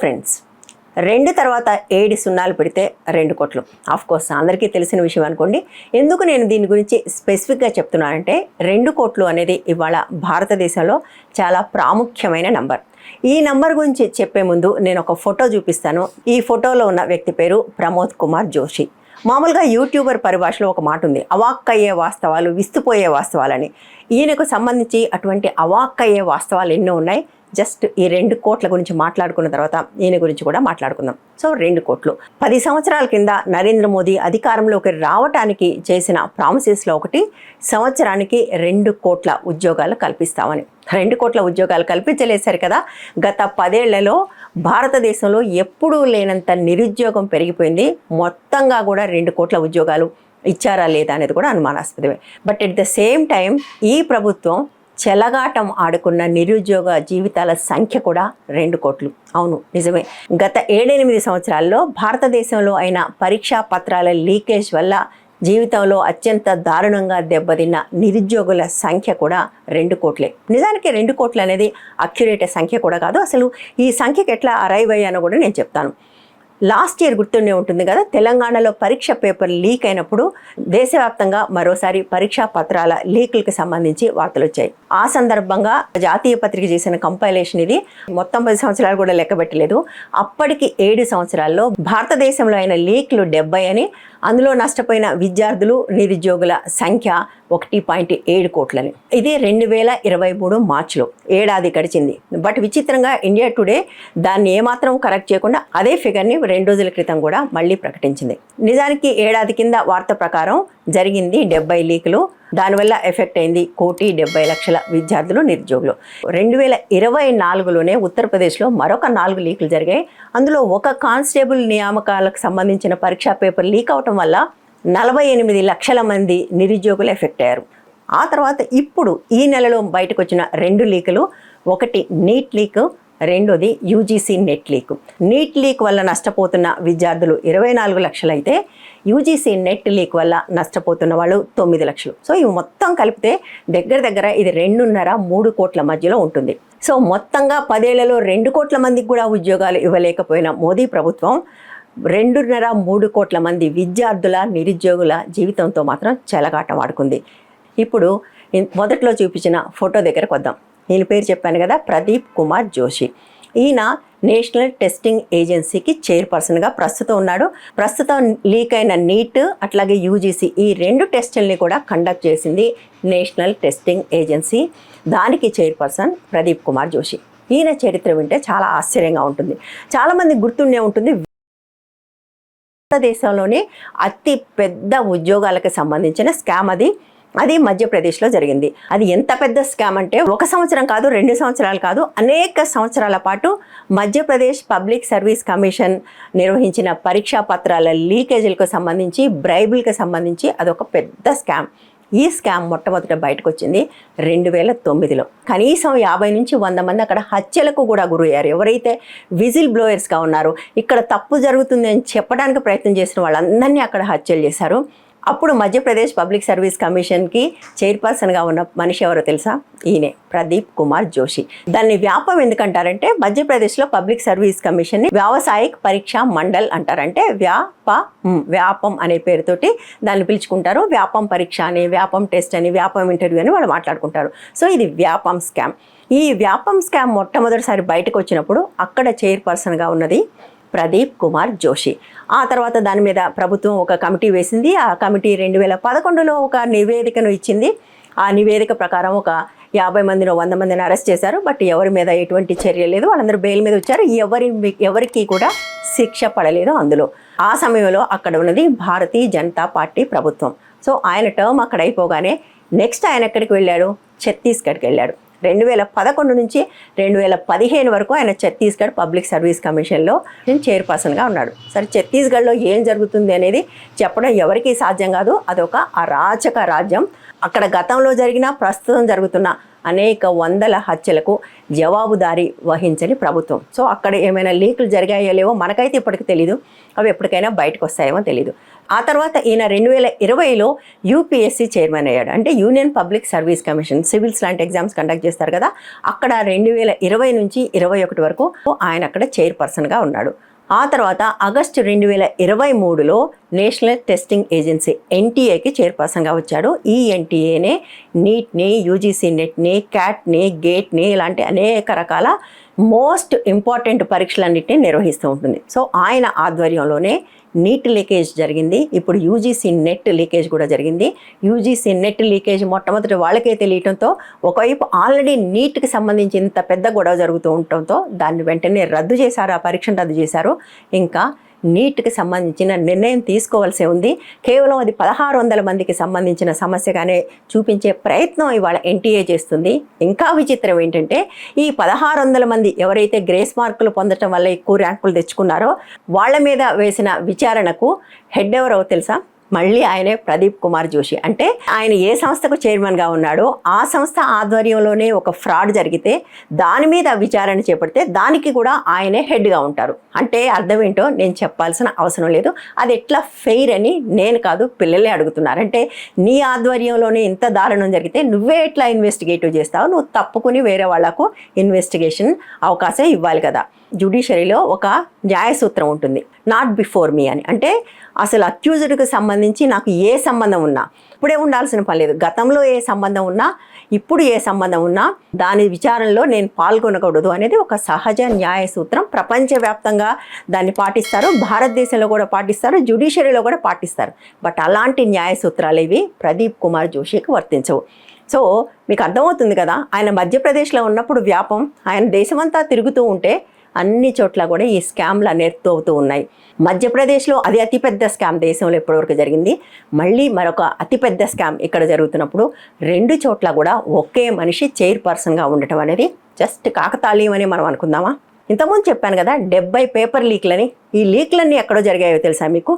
Friends రెండు తర్వాత ఏడు సున్నాలు పెడితే రెండు కోట్లు. ఆఫ్ కోర్స్ అందరికీ తెలిసిన విషయం అనుకోండి. ఎందుకు నేను దీని గురించి స్పెసిఫిక్గా చెప్తున్నానంటే రెండు కోట్లు అనేది ఇవాళ భారతదేశంలో చాలా ప్రాముఖ్యమైన నంబర్ ఈ నంబర్ గురించి చెప్పే ముందు నేను ఒక ఫోటో చూపిస్తాను. ఈ ఫోటోలో ఉన్న వ్యక్తి పేరు ప్రమోద్ కుమార్ జోషి. మామూలుగా యూట్యూబర్ పరిభాషలో ఒక మాట ఉంది అవాక్కయ్యే వాస్తవాలు విస్తుపోయే వాస్తవాలని. ఈయనకు సంబంధించి అటువంటి అవాక్కయ్యే వాస్తవాలు ఎన్నో ఉన్నాయి. జస్ట్ ఈ రెండు కోట్ల గురించి మాట్లాడుకున్న తర్వాత ఈయన గురించి కూడా మాట్లాడుకుందాం. సో రెండు కోట్లు. పది సంవత్సరాల కింద నరేంద్ర మోదీ అధికారంలోకి రావటానికి చేసిన ప్రామిసెస్లో ఒకటి సంవత్సరానికి రెండు కోట్ల ఉద్యోగాలు కల్పిస్తామని. రెండు కోట్ల ఉద్యోగాలు కల్పించలేశారు కదా. గత పదేళ్ళలో భారతదేశంలో ఎప్పుడూ లేనంత నిరుద్యోగం పెరిగిపోయింది. మొత్తంగా కూడా రెండు కోట్ల ఉద్యోగాలు ఇచ్చారా లేదా అనేది కూడా అనుమానాస్పదమే. But at the same time ఈ ప్రభుత్వం చెలగాటం ఆడుకున్న నిరుద్యోగ జీవితాల సంఖ్య కూడా రెండు కోట్లు. అవును నిజమే. గత ఏడెనిమిది సంవత్సరాల్లో భారతదేశంలో అయిన పరీక్షా పత్రాల లీకేజ్ వల్ల జీవితంలో అత్యంత దారుణంగా దెబ్బతిన్న నిరుద్యోగుల సంఖ్య కూడా రెండు కోట్లే. నిజానికి రెండు కోట్లు అనేది అక్యురేట్ సంఖ్య కూడా కాదు. అసలు ఈ సంఖ్యకి ఎట్లా అరైవ్ అయ్యానో కూడా నేను చెప్తాను. లాస్ట్ ఇయర్ గుర్తుండే ఉంటుంది కదా తెలంగాణలో పరీక్ష పేపర్ లీక్ అయినప్పుడు దేశవ్యాప్తంగా మరోసారి పరీక్షా పత్రాల లీకులకు సంబంధించి వార్తలు వచ్చాయి. ఆ సందర్భంగా జాతీయ పత్రిక చేసిన కంపైలేషన్ ఇది. మొత్తం పది సంవత్సరాలు కూడా లెక్క పెట్టలేదు అప్పటికి ఏడు సంవత్సరాల్లో భారతదేశంలో అయిన లీక్లు డెబ్బై అని అందులో నష్టపోయిన విద్యార్థులు నిరుద్యోగుల సంఖ్య ఒకటి పాయింట్ ఏడు కోట్లని. ఇది రెండు వేల ఇరవై మూడు మార్చిలో ఏడాది గడిచింది. బట్ విచిత్రంగా ఇండియా టుడే దాన్ని ఏమాత్రం కరెక్ట్ చేయకుండా అదే ఫిగర్ని రెండు రోజుల క్రితం కూడా మళ్ళీ ప్రకటించింది. నిజానికి ఏడాది కింద వార్త ప్రకారం జరిగింది డెబ్బై లీకులు దానివల్ల ఎఫెక్ట్ అయింది కోటి డెబ్బై లక్షల విద్యార్థులు నిరుద్యోగులు. రెండు వేల ఇరవై నాలుగులోనే ఉత్తరప్రదేశ్లో మరొక నాలుగు లీకులు జరిగాయి. అందులో ఒక కానిస్టేబుల్ నియామకాలకు సంబంధించిన పరీక్షా పేపర్ లీక్ అవటం వల్ల నలభై ఎనిమిది లక్షల మంది నిరుద్యోగులు ఎఫెక్ట్ అయ్యారు. ఆ తర్వాత ఇప్పుడు ఈ నెలలో బయటకు వచ్చిన రెండు లీకులు ఒకటి నీట్ లీక్ రెండోది UGC NET leak. NEET leak వల్ల నష్టపోతున్న విద్యార్థులు ఇరవై నాలుగు లక్షలైతే యూజీసీ నెట్ లీక్ వల్ల నష్టపోతున్న వాళ్ళు తొమ్మిది లక్షలు. సో ఇవి మొత్తం కలిపితే దగ్గర దగ్గర ఇది రెండున్నర మూడు కోట్ల మధ్యలో ఉంటుంది. సో మొత్తంగా పదేళ్ళలో రెండు కోట్ల మందికి కూడా ఉద్యోగాలు ఇవ్వలేకపోయిన మోదీ ప్రభుత్వం రెండున్నర మూడు కోట్ల మంది విద్యార్థుల నిరుద్యోగుల జీవితంతో మాత్రం చెలగాట వాడుకుంది ఇప్పుడు మొదట్లో చూపించిన ఫోటో దగ్గరకు వద్దాం. ఈయన పేరు చెప్పాను కదా ప్రదీప్ కుమార్ జోషి. ఈయన నేషనల్ టెస్టింగ్ ఏజెన్సీకి చైర్పర్సన్గా ప్రస్తుతం ఉన్నాడు. ప్రస్తుతం లీక్ అయిన నీట్ అట్లాగే యూజీసీ ఈ రెండు టెస్టుల్ని కూడా కండక్ట్ చేసింది నేషనల్ టెస్టింగ్ ఏజెన్సీ. దానికి చైర్పర్సన్ ప్రదీప్ కుమార్ జోషి. ఈయన చరిత్ర వింటే చాలా ఆశ్చర్యంగా ఉంటుంది. చాలామంది గుర్తుండే ఉంటుంది. భారతదేశంలోనే అతి పెద్ద ఉద్యోగాలకు సంబంధించిన స్కామ్ అది. అది మధ్యప్రదేశ్లో జరిగింది. అది ఎంత పెద్ద స్కామ్ అంటే ఒక సంవత్సరం కాదు రెండు సంవత్సరాలు కాదు అనేక సంవత్సరాల పాటు మధ్యప్రదేశ్ పబ్లిక్ సర్వీస్ కమిషన్ నిర్వహించిన పరీక్షా పత్రాల లీకేజీలకు సంబంధించి బ్రైబుల్కి సంబంధించి అదొక పెద్ద స్కామ్. ఈ స్కామ్ మొట్టమొదట బయటకు వచ్చింది రెండు వేల తొమ్మిదిలో. కనీసం యాభై నుంచి వంద మంది అక్కడ హత్యలకు కూడా గురయ్యారు. ఎవరైతే విజిల్ బ్లోయర్స్గా ఉన్నారో ఇక్కడ తప్పు జరుగుతుంది అని చెప్పడానికి ప్రయత్నం చేసిన వాళ్ళందరినీ అక్కడ హత్యలు చేశారు. అప్పుడు మధ్యప్రదేశ్ పబ్లిక్ సర్వీస్ కమిషన్కి చైర్పర్సన్గా ఉన్న మనిషి ఎవరో తెలుసా? ఈయనే ప్రదీప్ కుమార్ జోషి. దాన్ని వ్యాపం ఎందుకంటారంటే మధ్యప్రదేశ్లో పబ్లిక్ సర్వీస్ కమిషన్ని వ్యావసాయిక్ పరీక్షా మండల్ అంటారంటే వ్యాప వ్యాపం అనే పేరుతోటి దాన్ని పిలుచుకుంటారు. వ్యాపం పరీక్ష అని వ్యాపం టెస్ట్ అని వ్యాపం ఇంటర్వ్యూ అని వాళ్ళు మాట్లాడుకుంటారు. సో ఇది వ్యాపం స్కామ్. ఈ వ్యాపం స్కామ్ మొట్టమొదటిసారి బయటకు వచ్చినప్పుడు అక్కడ చైర్పర్సన్గా ఉన్నది ప్రదీప్ కుమార్ జోషి. ఆ తర్వాత దాని మీద ప్రభుత్వం ఒక కమిటీ వేసింది. ఆ కమిటీ రెండు వేల పదకొండులో ఒక నివేదికను ఇచ్చింది. ఆ నివేదిక ప్రకారం ఒక యాభై మందిని వంద మందిని అరెస్ట్ చేశారు. బట్ ఎవరి మీద ఎటువంటి చర్య లేదు. వాళ్ళందరూ బెయిల్ మీద వచ్చారు. ఎవరి ఎవరికి కూడా శిక్ష పడలేదు అందులో. ఆ సమయంలో అక్కడ ఉన్నది భారతీయ జనతా పార్టీ ప్రభుత్వం. సో ఆయన టర్మ్ అక్కడ అయిపోగానే నెక్స్ట్ ఆయన ఎక్కడికి వెళ్ళాడు? ఛత్తీస్గఢ్కి వెళ్ళాడు. రెండు వేల పదకొండు నుంచి రెండు వేల పదిహేను వరకు ఆయన ఛత్తీస్గఢ్ పబ్లిక్ సర్వీస్ కమిషన్లో చైర్పర్సన్గా ఉన్నాడు. సరే ఛత్తీస్గఢ్లో ఏం జరుగుతుంది అనేది చెప్పడం ఎవరికీ సాధ్యం కాదు. అదొక అరాచక రాజ్యం. అక్కడ గతంలో జరిగిన ప్రస్తుతం జరుగుతున్న అనేక వందల హత్యలకు జవాబుదారీ వహించని ప్రభుత్వం. సో అక్కడ ఏమైనా లీకులు జరిగాయో లేవో మనకైతే ఇప్పటికి తెలీదు. అవి ఎప్పటికైనా బయటకు వస్తాయేమో తెలీదు. ఆ తర్వాత ఈయన రెండు వేల ఇరవైలో యూపీఎస్సీ చైర్మన్ అయ్యాడు. అంటే union public service commission civils లాంటి ఎగ్జామ్స్ కండక్ట్ చేస్తారు కదా. అక్కడ రెండు వేల ఇరవై నుంచి ఇరవై ఒకటి వరకు ఆయన అక్కడ చైర్పర్సన్గా ఉన్నాడు. ఆ తర్వాత ఆగస్టు రెండు వేల ఇరవై మూడులో నేషనల్ టెస్టింగ్ ఏజెన్సీ ఎన్టీఏకి చైర్పర్సన్గా వచ్చాడు. ఈ ఎన్టీఏనే నీట్ని యూజీసీ నెట్ని క్యాట్ని గేట్ని ఇలాంటి అనేక రకాల మోస్ట్ ఇంపార్టెంట్ పరీక్షలన్నింటినీ నిర్వహిస్తూ ఉంటుంది. సో ఆయన ఆధ్వర్యంలోనే నీట్ లీకేజ్ జరిగింది. ఇప్పుడు యూజీసీ నెట్ లీకేజ్ కూడా జరిగింది. యూజీసీ నెట్ లీకేజ్ మొట్టమొదటి వాళ్ళకే తెలియటంతో ఒకవైపు ఆల్రెడీ నీట్కి సంబంధించి ఇంత పెద్ద గొడవ జరుగుతూ ఉండటంతో దాన్ని వెంటనే రద్దు చేశారు. ఆ పరీక్షను రద్దు చేశారు. ఇంకా నీట్కి సంబంధించిన నిర్ణయం తీసుకోవాల్సి ఉంది. కేవలం అది పదహారు వందల మందికి సంబంధించిన సమస్యగానే చూపించే ప్రయత్నం ఇవాళ ఎన్టీఏ చేస్తుంది. ఇంకా విచిత్రం ఏంటంటే ఈ పదహారు వందల మంది ఎవరైతే గ్రేస్ మార్కులు పొందటం వల్ల ఎక్కువ ర్యాంకులు తెచ్చుకున్నారో వాళ్ళ మీద వేసిన విచారణకు హెడ్ ఎవరో తెలుసా? మళ్ళీ ఆయనే ప్రదీప్ కుమార్ జోషి. అంటే ఆయన ఏ సంస్థకు చైర్మన్గా ఉన్నాడో ఆ సంస్థ ఆధ్వర్యంలోనే ఒక ఫ్రాడ్ జరిగితే దాని మీద విచారణ చేపడితే దానికి కూడా ఆయనే హెడ్గా ఉంటారు. అంటే అర్థం ఏంటో నేను చెప్పాల్సిన అవసరం లేదు. అది ఎట్లా ఫెయిర్ అని నేను కాదు పిల్లలే అడుగుతున్నారు. అంటే నీ ఆధ్వర్యంలోనే ఇంత దారుణం జరిగితే నువ్వే ఎట్లా ఇన్వెస్టిగేటివ్ చేస్తావు? నువ్వు తప్పుకుని వేరే వాళ్ళకు ఇన్వెస్టిగేషన్ అవకాశం ఇవ్వాలి కదా. జ్యుడిషియరీలో ఒక న్యాయసూత్రం ఉంటుంది. నాట్ బిఫోర్ మీ అని. అంటే అసలు అక్యూజ్డ్కి సంబంధించి నాకు ఏ సంబంధం ఉన్నా ఇప్పుడే ఉండాల్సిన పని లేదు. గతంలో ఏ సంబంధం ఉన్నా ఇప్పుడు ఏ సంబంధం ఉన్నా దాని విచారణలో నేను పాల్గొనకూడదు అనేది ఒక సహజ న్యాయ సూత్రం ప్రపంచవ్యాప్తంగా దాన్ని పాటిస్తారు. భారతదేశంలో కూడా పాటిస్తారు. జ్యుడిషియరీలో కూడా పాటిస్తారు. బట్ అలాంటి న్యాయ సూత్రాలు ఇవి ప్రదీప్ కుమార్ జోషికి వర్తించవు. సో మీకు అర్థమవుతుంది కదా ఆయన మధ్యప్రదేశ్లో ఉన్నప్పుడు వ్యాపం ఆయన దేశమంతా తిరుగుతూ ఉంటే అన్ని చోట్ల కూడా ఈ స్కామ్లు అనేది అవుతూ ఉన్నాయి. మధ్యప్రదేశ్లో అది అతిపెద్ద స్కామ్ దేశంలో ఇప్పటివరకు జరిగింది. మళ్ళీ మరొక అతిపెద్ద స్కామ్ ఇక్కడ జరుగుతున్నప్పుడు రెండు చోట్ల కూడా ఒకే మనిషి చైర్పర్సన్గా ఉండటం అనేది జస్ట్ కాకతాళీయం అని మనం అనుకుందామా? ఇంతకుముందు చెప్పాను కదా డెబ్బై పేపర్ లీక్లని. ఈ లీక్లన్నీ ఎక్కడో జరిగాయో తెలుసా మీకు?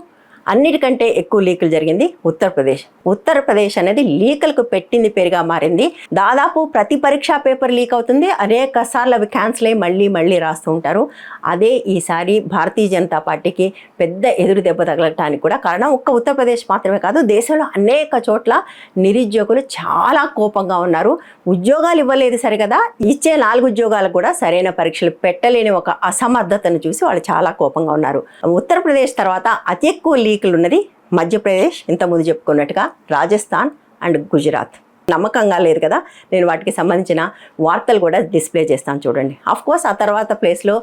అన్నిటికంటే ఎక్కువ లీకులు జరిగింది ఉత్తరప్రదేశ్. ఉత్తరప్రదేశ్ అనేది లీకులకు పెట్టింది పేరుగా మారింది. దాదాపు ప్రతి పరీక్షా పేపర్ లీక్ అవుతుంది. అనేక సార్లు అవి క్యాన్సిల్ అయ్యి మళ్ళీ మళ్ళీ రాస్తూ ఉంటారు. అదే ఈసారి భారతీయ జనతా పార్టీకి పెద్ద ఎదురు దెబ్బ తగలటానికి కూడా కారణం ఒక్క ఉత్తరప్రదేశ్ మాత్రమే కాదు దేశంలో అనేక చోట్ల నిరుద్యోగులు చాలా కోపంగా ఉన్నారు. ఉద్యోగాలు ఇవ్వలేదు సరికదా ఇచ్చే నాలుగు ఉద్యోగాలకు కూడా సరైన పరీక్షలు పెట్టలేని ఒక అసమర్థతను చూసి వాళ్ళు చాలా కోపంగా ఉన్నారు. ఉత్తరప్రదేశ్ తర్వాత అతి ఎక్కువ లీక్ లీకులు ఉన్నది మధ్యప్రదేశ్ ఇంతకుముందు చెప్పుకున్నట్టుగా రాజస్థాన్ అండ్ గుజరాత్. నమ్మకంగా లేదు కదా? నేను వాటికి సంబంధించిన వార్తలు కూడా డిస్ప్లే చేస్తాను చూడండి. ఆఫ్ కోర్స్ ఆ తర్వాత ప్లేస్లో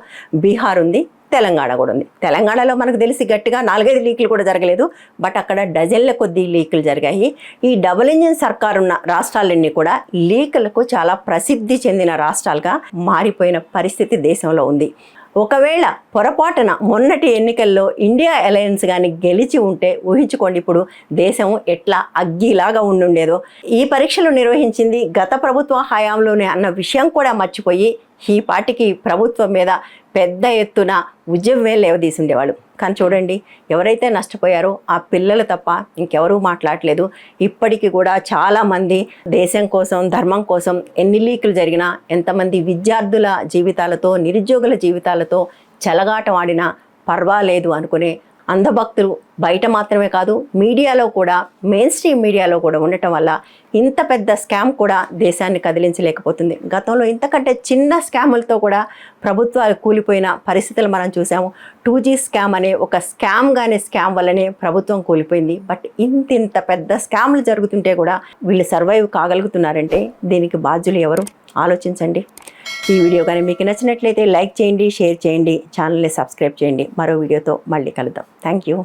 బీహార్ ఉంది తెలంగాణ కూడా ఉంది. తెలంగాణలో మనకు తెలిసి గట్టిగా నాలుగైదు లీకులు కూడా జరగలేదు బట్ అక్కడ డజన్ల కొద్ది లీకులు జరిగాయి. ఈ డబుల్ ఇంజిన్ సర్కార్ ఉన్న రాష్ట్రాలన్నీ కూడా లీకులకు చాలా ప్రసిద్ధి చెందిన రాష్ట్రాలుగా మారిపోయిన పరిస్థితి దేశంలో ఉంది. ఒకవేళ పొరపాటున మొన్నటి ఎన్నికల్లో ఇండియా అలయన్స్ కానీ గెలిచి ఉంటే ఊహించుకోండి ఇప్పుడు దేశం ఎట్లా అగ్గిలాగా ఉండుండేదో. ఈ పరీక్షలు నిర్వహించింది గత ప్రభుత్వ హయాంలోనే అన్న విషయం కూడా మర్చిపోయి ఈ పాటికి ప్రభుత్వం మీద పెద్ద ఎత్తున ఉద్యమమే లేవదీసి ఉండేవాళ్ళు కానీ చూడండి ఎవరైతే నష్టపోయారో ఆ పిల్లలు తప్ప ఇంకెవరూ మాట్లాడలేదు. ఇప్పటికీ కూడా చాలామంది దేశం కోసం ధర్మం కోసం ఎన్ని లీకులు జరిగినా ఎంతమంది విద్యార్థుల జీవితాలతో నిరుద్యోగుల జీవితాలతో చెలగాటం ఆడినా పర్వాలేదు అనుకునే అంధభక్తులు బయట మాత్రమే కాదు మీడియాలో కూడా మెయిన్ స్ట్రీమ్ మీడియాలో కూడా ఉండటం వల్ల ఇంత పెద్ద స్కామ్ కూడా దేశాన్ని కదిలించలేకపోతుంది. గతంలో ఇంతకంటే చిన్న స్కాములతో కూడా ప్రభుత్వాలు కూలిపోయిన పరిస్థితులు మనం చూసాము. టూ జీ స్కామ్ అనే ఒక స్కామ్ గానే స్కామ్ వల్లనే ప్రభుత్వం కూలిపోయింది. బట్ ఇంత ఇంత పెద్ద స్కామ్లు జరుగుతుంటే కూడా వీళ్ళు సర్వైవ్ కాగలుగుతున్నారంటే దీనికి బాధ్యులు ఎవరు? ఆలోచించండి. ఈ వీడియో కానీ మీకు నచ్చినట్లయితే లైక్ చేయండి షేర్ చేయండి ఛానల్ని సబ్స్క్రైబ్ చేయండి. మరో వీడియోతో మళ్ళీ కలుద్దాం. Thank you